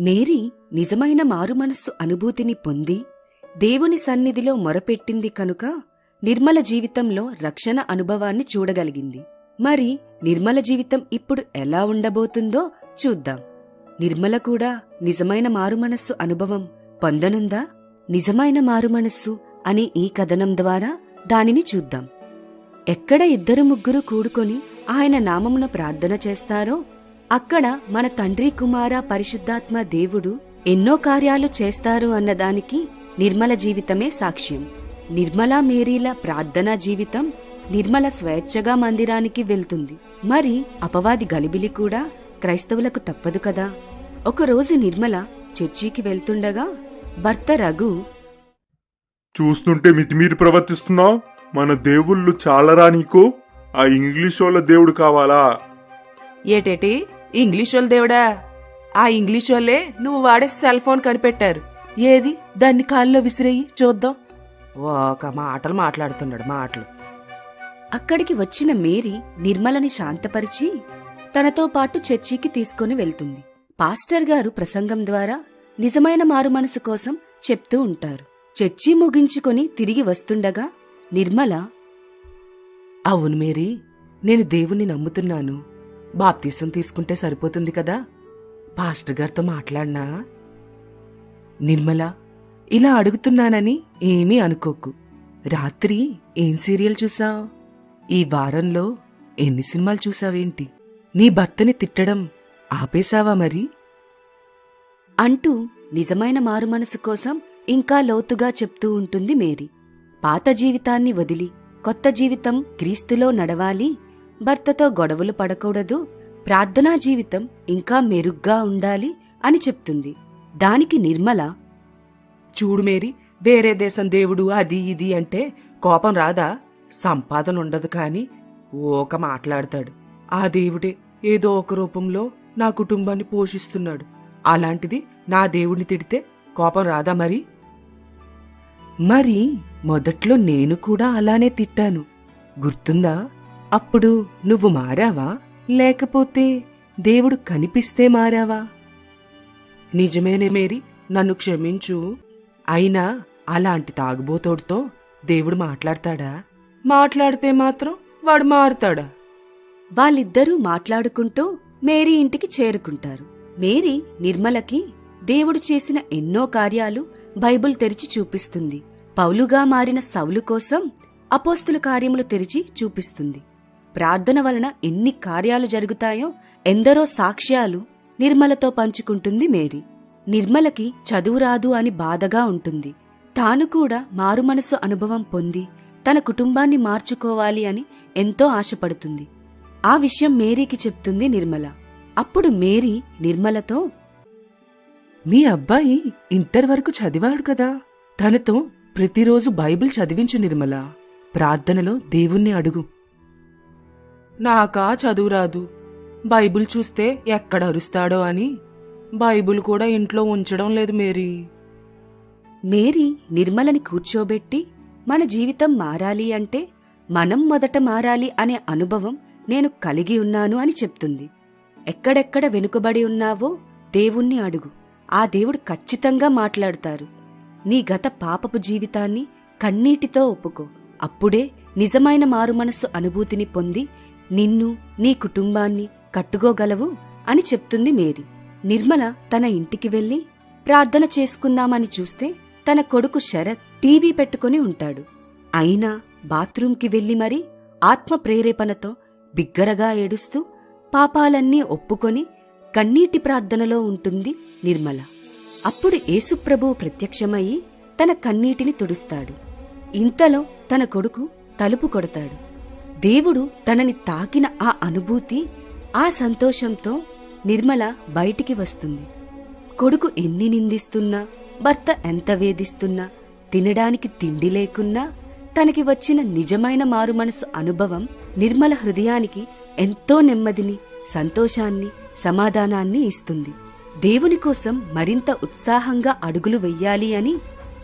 Mary నిజమైన మారుమనస్సు అనుభూతిని పొంది దేవుని సన్నిధిలో మొరపెట్టింది కనుక నిర్మల జీవితంలో రక్షణ అనుభవాన్ని చూడగలిగింది. మరి నిర్మల జీవితం ఇప్పుడు ఎలా ఉండబోతుందో చూద్దాం. నిర్మల కూడా నిజమైన మారుమనస్సు అనుభవం పొందనుందా? నిజమైన మారుమనస్సు అనే ఈ కథనం ద్వారా దానిని చూద్దాం. ఎక్కడ ఇద్దరు ముగ్గురు కూడుకొని ఆయన నామమున ప్రార్థన చేస్తారో అక్కడ మన తండ్రి కుమార పరిశుద్ధాత్మ దేవుడు ఎన్నో కార్యాలు చేస్తారు అన్నదానికి నిర్మల జీవితమే సాక్ష్యం. నిర్మలా మేరీల ప్రార్థనా జీవితం నిర్మల స్వేచ్ఛగా మందిరానికి వెళ్తుంది. మరి అపవాది గలిబిలి కూడా క్రైస్తవులకు తప్పదు కదా? ఒకరోజు నిర్మల చర్చికి వెళ్తుండగా భర్త రఘు చూస్తుంటే మితిమీరి ప్రవర్తిస్తున్నావు మన దేవుళ్ళు చాలరా నీకు? ఆ ఇంగ్లీష్ వాళ్ళ దేవుడు కావాలా? ఏటేటి ఇంగ్లీష్ వాళ్ళ దేవుడా? ఆ ఇంగ్లీష్ వాళ్ళే నువ్వు వాడే సెల్ ఫోన్ కనిపెట్టారు. ఏది? దాన్ని కాల్లో విసిరేయి చూద్దాం. ఒక మాటలు మాట్లాడుతున్నాడు మాటలు. అక్కడికి వచ్చిన మేరీ నిర్మలని శాంతపరిచి తనతో పాటు చర్చికి తీసుకుని వెళ్తుంది. పాస్టర్ గారు ప్రసంగం ద్వారా నిజమైన మారుమనసు కోసం చెప్తూ ఉంటారు. చర్చి ముగించుకొని తిరిగి వస్తుండగా నిర్మల అవును మేరీ నేను దేవుణ్ణి నమ్ముతున్నాను. బాప్తీసం తీసుకుంటే సరిపోతుంది కదా? పాస్టర్ గారితో మాట్లాడినా? నిర్మల ఇలా అడుగుతున్నానని ఏమీ అనుకోకు. రాత్రి ఏం సీరియల్ చూసావు? ఈ వారంలో ఎన్ని సినిమాలు చూసావేంటి? నీ భర్తని తిట్టడం ఆపేశావా మరి? అంటూ నిజమైన మారుమనసు కోసం ఇంకా లోతుగా చెప్తూ ఉంటుంది మేరీ. పాత జీవితాన్ని వదిలి కొత్త జీవితం క్రీస్తులో నడవాలి భర్తతో గొడవలు పడకూడదు ప్రార్థనా జీవితం ఇంకా మెరుగ్గా ఉండాలి అని చెప్తుంది. దానికి నిర్మల చూడు మేరీ వేరే దేశం దేవుడు అది ఇది అంటే కోపం రాదా? సంపాదన ఉండదు కాని ఓక మాట్లాడతాడు. ఆ దేవుడే ఏదో ఒక రూపంలో నా కుటుంబాన్ని పోషిస్తున్నాడు. అలాంటిది నా దేవుడిని తిడితే కోపం రాదా మరి? మరి మొదట్లో నేను కూడా అలానే తిట్టాను. గుర్తుందా? అప్పుడు నువ్వు మారావా? లేకపోతే దేవుడు కనిపిస్తే మారావా? నిజమేనే మేరీ నన్ను క్షమించు. అయినా అలాంటి తాగుబోతోడితో దేవుడు మాట్లాడతాడా? మాట్లాడితే మాత్రం వాడు మారుతాడా? వాళ్ళిద్దరూ మాట్లాడుకుంటూ మేరీ ఇంటికి చేరుకుంటారు. మేరీ నిర్మలకి దేవుడు చేసిన ఎన్నో కార్యాలు బైబుల్ తెరిచి చూపిస్తుంది. పౌలుగా మారిన సౌలు కోసం అపోస్తుల కార్యములు తెరిచి చూపిస్తుంది. ప్రార్థన వలన ఎన్ని కార్యాలు జరుగుతాయో ఎందరో సాక్ష్యాలు నిర్మలతో పంచుకుంటుంది మేరీ. నిర్మలకి చదువు రాదు అని బాధగా ఉంటుంది. తాను కూడా మారుమనసు అనుభవం పొంది తన కుటుంబాన్ని మార్చుకోవాలి అని ఎంతో ఆశపడుతుంది. ఆ విషయం మేరీకి చెప్తుంది నిర్మల. అప్పుడు మేరీ నిర్మలతో మీ అబ్బాయి ఇంటర్ వరకు చదివాడు కదా. తనతో ప్రతిరోజు బైబిల్ చదివించు నిర్మల. ప్రార్థనలో దేవుణ్ణి అడుగు. నాకా చదువురాదు. బైబిల్ చూస్తే ఎక్కడ అరుస్తాడో అని. బైబిల్ కూడా ఇంట్లో ఉంచడం లేదు మేరీ. మేరీ నిర్మలని కూర్చోబెట్టి మన జీవితం మారాలి అంటే మనం మొదట మారాలి అనే అనుభవం నేను కలిగి ఉన్నాను అని చెప్తుంది. ఎక్కడెక్కడ వెనుకబడి ఉన్నావో దేవుణ్ణి అడుగు. ఆ దేవుడు ఖచ్చితంగా మాట్లాడతారు. నీ గత పాపపు జీవితాన్ని కన్నీటితో ఒప్పుకో. అప్పుడే నిజమైన మారుమనస్సు అనుభూతిని పొంది నిన్ను నీ కుటుంబాన్ని కట్టుకోగలవు అని చెప్తుంది మేరీ. నిర్మల తన ఇంటికి వెళ్ళి ప్రార్థన చేసుకుందామని చూస్తే తన కొడుకు శరత్ టీవీ పెట్టుకుని ఉంటాడు. అయినా బాత్రూంకి వెళ్ళి మరీ ఆత్మ ప్రేరేపణతో బిగ్గరగా ఏడుస్తూ పాపాలన్నీ ఒప్పుకొని కన్నీటి ప్రార్థనలో ఉంటుంది నిర్మల. అప్పుడు యేసుప్రభువు ప్రత్యక్షమయ్యి తన కన్నీటిని తుడుస్తాడు. ఇంతలో తన కొడుకు తలుపు కొడతాడు. దేవుడు తనని తాకిన ఆ అనుభూతి ఆ సంతోషంతో నిర్మల బయటికి వస్తుంది. కొడుకు ఎన్ని నిందిస్తున్నా భర్త ఎంత వేధిస్తున్నా తినడానికి తిండి లేకున్నా తనకి వచ్చిన నిజమైన మారుమనసు అనుభవం నిర్మల హృదయానికి ఎంతో నెమ్మదిని సంతోషాన్ని సమాధానాన్ని ఇస్తుంది. దేవుని కోసం మరింత ఉత్సాహంగా అడుగులు వెయ్యాలి అని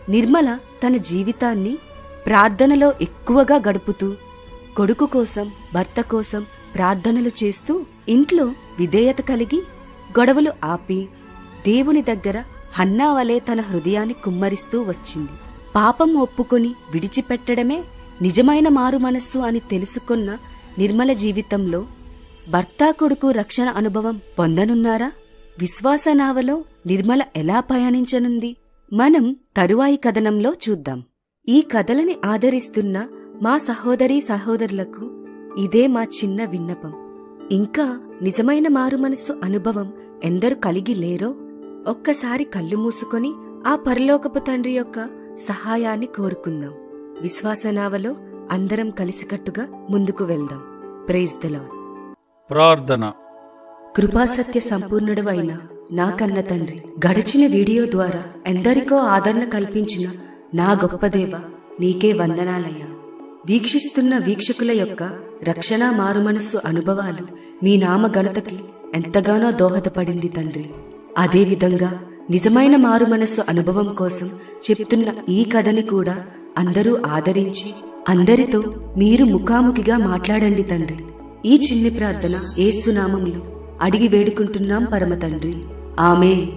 నిర్మల తన జీవితాన్ని ప్రార్థనలో ఎక్కువగా గడుపుతూ కొడుకు కోసం భర్త కోసం ప్రార్థనలు చేస్తూ ఇంట్లో విధేయత కలిగి గొడవలు ఆపి దేవుని దగ్గర హన్నా వలె తన హృదయాన్ని కుమ్మరిస్తూ వచ్చింది. పాపం ఒప్పుకొని విడిచిపెట్టడమే నిజమైన మారు మనస్సు అని తెలుసుకున్న నిర్మల జీవితంలో భర్త కొడుకు రక్షణ అనుభవం పొందనున్నారా? విశ్వాస నావలో నిర్మల ఎలా పయనించనుంది? మనం తరువాయి కథనంలో చూద్దాం. ఈ కథలని ఆదరిస్తున్న మా సహోదరీ సహోదరులకు ఇదే మా చిన్న విన్నపం. ఇంకా నిజమైన మారుమనస్సు అనుభవం ఎందరు కలిగి లేరో ఒక్కసారి కళ్ళు మూసుకొని ఆ పరలోకపు తండ్రి యొక్క సహాయాన్ని కోరుకుందాం. విశ్వాసనావలో అందరం కలిసికట్టుగా ముందుకు వెళ్దాం. ప్రైజ్ ప్రార్థన. కృపాసత్య సంపూర్ణుడు అయిన నా కన్న తండ్రి గడిచిన వీడియో ద్వారా ఎందరికో ఆదరణ కల్పించిన నా గొప్ప దేవ నీకే వందనాలయ్యా. వీక్షిస్తున్న వీక్షకుల యొక్క రక్షణ మారుమనస్సు అనుభవాలు మీ నామ ఘనతకి ఎంతగానో దోహదపడింది తండ్రి. అదేవిధంగా నిజమైన మారుమనస్సు అనుభవం కోసం చెప్తున్న ఈ కథని కూడా అందరూ ఆదరించి అందరితో మీరు ముఖాముఖిగా మాట్లాడండి తండ్రి. ఈ చిన్ని ప్రార్థన ఏసునామంలో అడిగి వేడుకుంటున్నాం పరమ తండ్రి. ఆమె